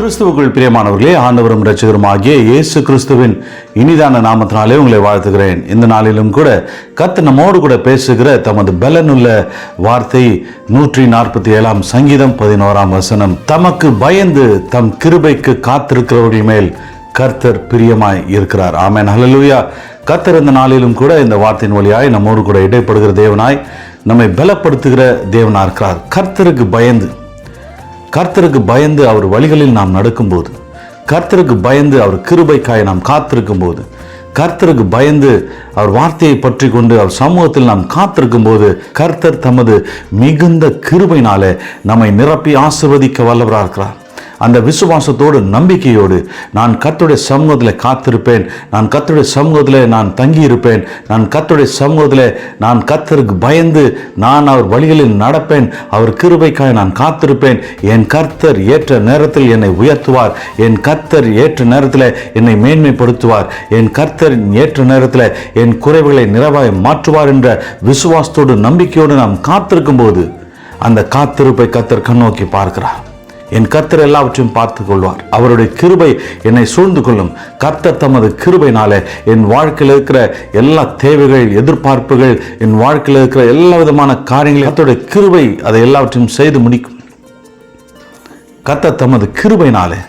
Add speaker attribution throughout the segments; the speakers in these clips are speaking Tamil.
Speaker 1: கிறிஸ்துவுக்குள் பிரியமானவர்களே ஆண்டவரும் இரட்சகரும் ஆகிய இயேசு கிறிஸ்துவின் இனிதான நாமத்தினாலே உங்களை வாழ்த்துகிறேன். இந்த நாளிலும் கூட கத்து நம்மோடு கூட பேசுகிற தமது பலனுள்ள வார்த்தை நூற்றி நாற்பத்தி ஏழாம் சங்கீதம் பதினோராம் வசனம் தமக்கு பயந்து தம் கிருபைக்கு காத்திருக்கிறவர்கள் மேல் கர்த்தர் பிரியமாய் இருக்கிறார். ஆமேன். ஹalleluya. கர்த்தர் இந்த நாளிலும் கூட இந்த வார்த்தையின் வழியாய் நம்மோடு கூட இடைப்படுகிற தேவனாய் நம்மை பலப்படுத்துகிற தேவனாக இருக்கிறார் கர்த்தருக்கு பயந்து கர்த்தருக்கு பயந்து அவர் வழிகளில் நாம் நடக்கும்போது கர்த்தருக்கு பயந்து அவர் கிருபைக்காய் நாம் காத்திருக்கும் போது கர்த்தருக்கு பயந்து அவர் வார்த்தையை பற்றி கொண்டு அவர் சமூகத்தில் நாம் காத்திருக்கும் போது கர்த்தர் தமது மிகுந்த கிருபையினாலே நம்மை நிரப்பி ஆசிர்வதிக்க வல்லவராக இருக்கிறார். அந்த விசுவாசத்தோடு நம்பிக்கையோடு நான் கத்துடைய சமூகத்தில் காத்திருப்பேன். நான் கத்துடைய சமூகத்தில் நான் தங்கியிருப்பேன். நான் கத்துடைய சமூகத்தில் நான் கத்தருக்கு பயந்து நான் அவர் வழிகளில் நடப்பேன். அவர் கிருபைக்காக நான் காத்திருப்பேன். என் கர்த்தர் ஏற்ற நேரத்தில் என்னை உயர்த்துவார். என் கர்த்தர் ஏற்ற நேரத்தில் என்னை மேன்மைப்படுத்துவார். என் கர்த்தர் ஏற்ற நேரத்தில் என் குறைவுகளை நிறைவாய் மாற்றுவார் என்ற விசுவாசத்தோடு நம்பிக்கையோடு நாம் காத்திருக்கும் போது அந்த காத்திருப்பை கத்தர் கண்ணோக்கி பார்க்கிறார். என் கர்த்தர் எல்லாவற்றையும் பார்த்து கொள்வார் அவருடைய கிருபை என்னை சூழ்ந்து கொள்ளும். கர்த்தர் தமது கிருபைனாலே என் வாழ்க்கையில் இருக்கிற எல்லா தேவைகள் எதிர்பார்ப்புகள் என் வாழ்க்கையில் இருக்கிற எல்லா விதமான காரியங்களையும் கர்த்தருடைய கிருபை அதை எல்லாவற்றையும் செய்து முடிக்கும். கர்த்தர் தமது கிருபைனாலே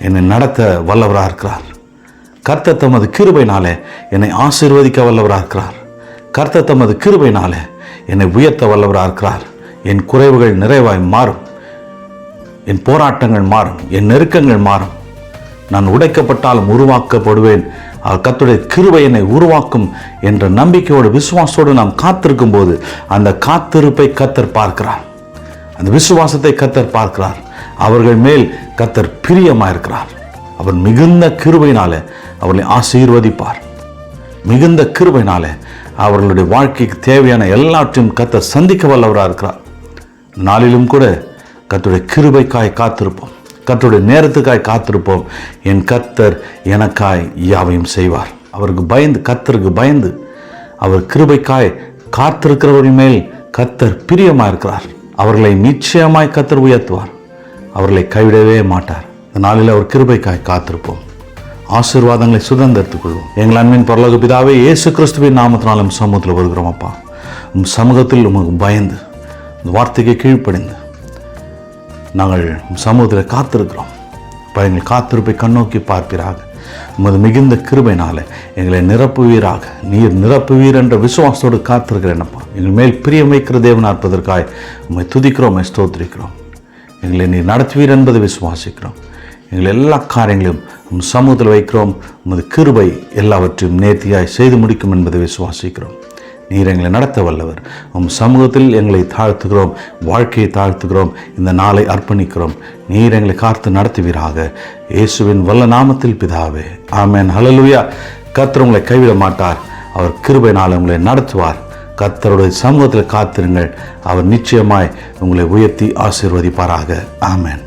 Speaker 1: என்னை நடத்த வல்லவராக இருக்கிறார். கர்த்தர் தமது கிருபைனாலே என்னை ஆசீர்வதிக்க வல்லவராக இருக்கிறார். கர்த்தர் தமது கிருபைனாலே என்னை உயர்த்த வல்லவராக இருக்கிறார். என் குறைவுகள் நிறைவாய் மாறும். என் போராட்டங்கள் மாறும் என் நெருக்கங்கள் மாறும். நான் உடைக்கப்பட்டாலும் உருவாக்கப்படுவேன். கத்துடைய கிருவை என்னை உருவாக்கும் என்ற நம்பிக்கையோடு விசுவாசத்தோடு நாம் காத்திருக்கும் போது அந்த காத்திருப்பை கத்தர் பார்க்கிறார். அந்த விசுவாசத்தை கத்தர் பார்க்கிறார். அவர்கள் மேல் கத்தர் பிரியமாயிருக்கிறார். அவர் மிகுந்த கிருபையினாலே அவர்களை ஆசீர்வதிப்பார். மிகுந்த கிருபையினாலே அவர்களுடைய வாழ்க்கைக்கு தேவையான எல்லாற்றையும் கத்தர் சந்திக்க வல்லவராக இருக்கிறார் நாளிலும் கூட கத்துடைய கிருபைக்காய் காத்திருப்போம். கத்துடைய நேரத்துக்காய் காத்திருப்போம். என் கத்தர் எனக்காய் யாவையும் செய்வார். அவருக்கு பயந்து கத்தருக்கு பயந்து அவர் கிருபைக்காய் காத்திருக்கிறவரின் மேல் கத்தர் பிரியமாக இருக்கிறார் அவர்களை நிச்சயமாய் கத்தர் உயர்த்துவார். அவர்களை கைவிடவே மாட்டார். இந்த நாளில் அவர் கிருபைக்காய் காத்திருப்போம். ஆசீர்வாதங்களை சுதந்திரத்துக் கொள்வோம். எங்கள் அன்பின் பரலோக பிதாவே இயேசு கிறிஸ்துவின் நாமத்தினாலும் சமூகத்தில் வருகிறோம் அப்பா. உம் சமூகத்தில் உமக்கு பயந்து இந்த வார்த்தைக்கு கீழ்ப்படிந்து நாங்கள் சமூகத்தில் காத்திருக்கிறோம். அப்பா காத்திருப்பை கண்ணோக்கி பார்ப்பீராக. உமது மிகுந்த கிருபைனால எங்களை நிரப்புவீராக. நீர் நிரப்புவீர் என்ற விசுவாசத்தோடு காத்திருக்கிறேன்ப்பா எங்கள் மேல் பிரியம் வைக்கிற தேவனா உண்மை துதிக்கிறோம் ஸ்தோத்திரிக்கிறோம். எங்களை நீர் நடத்துவீர் என்பதை விசுவாசிக்கிறோம். எங்கள் எல்லா காரியங்களையும் உம் சமூகத்தில் வைக்கிறோம். உமது கிருபை எல்லாவற்றையும் நேர்த்தியாய் செய்து முடிக்கும் என்பதை விசுவாசிக்கிறோம். நீர் எங்களை நடத்த வல்லவர். உம் சமூகத்தில் எங்களை தாழ்த்துகிறோம். வாழ்க்கையை தாழ்த்துகிறோம். இந்த நாளை அர்ப்பணிக்கிறோம். நீர் எங்களை காத்து நடத்துவீராக. இயேசுவின் வல்ல நாமத்தில் பிதாவே. ஆமேன். ஹலலுயா கர்த்தர் உங்களை கைவிட மாட்டார். அவர் கிருபை நாள் உங்களை நடத்துவார். கர்த்தருடைய சமூகத்தில் காத்திருங்கள். அவர் நிச்சயமாய் உங்களை உயர்த்தி ஆசீர்வதிப்பாராக. ஆமேன்.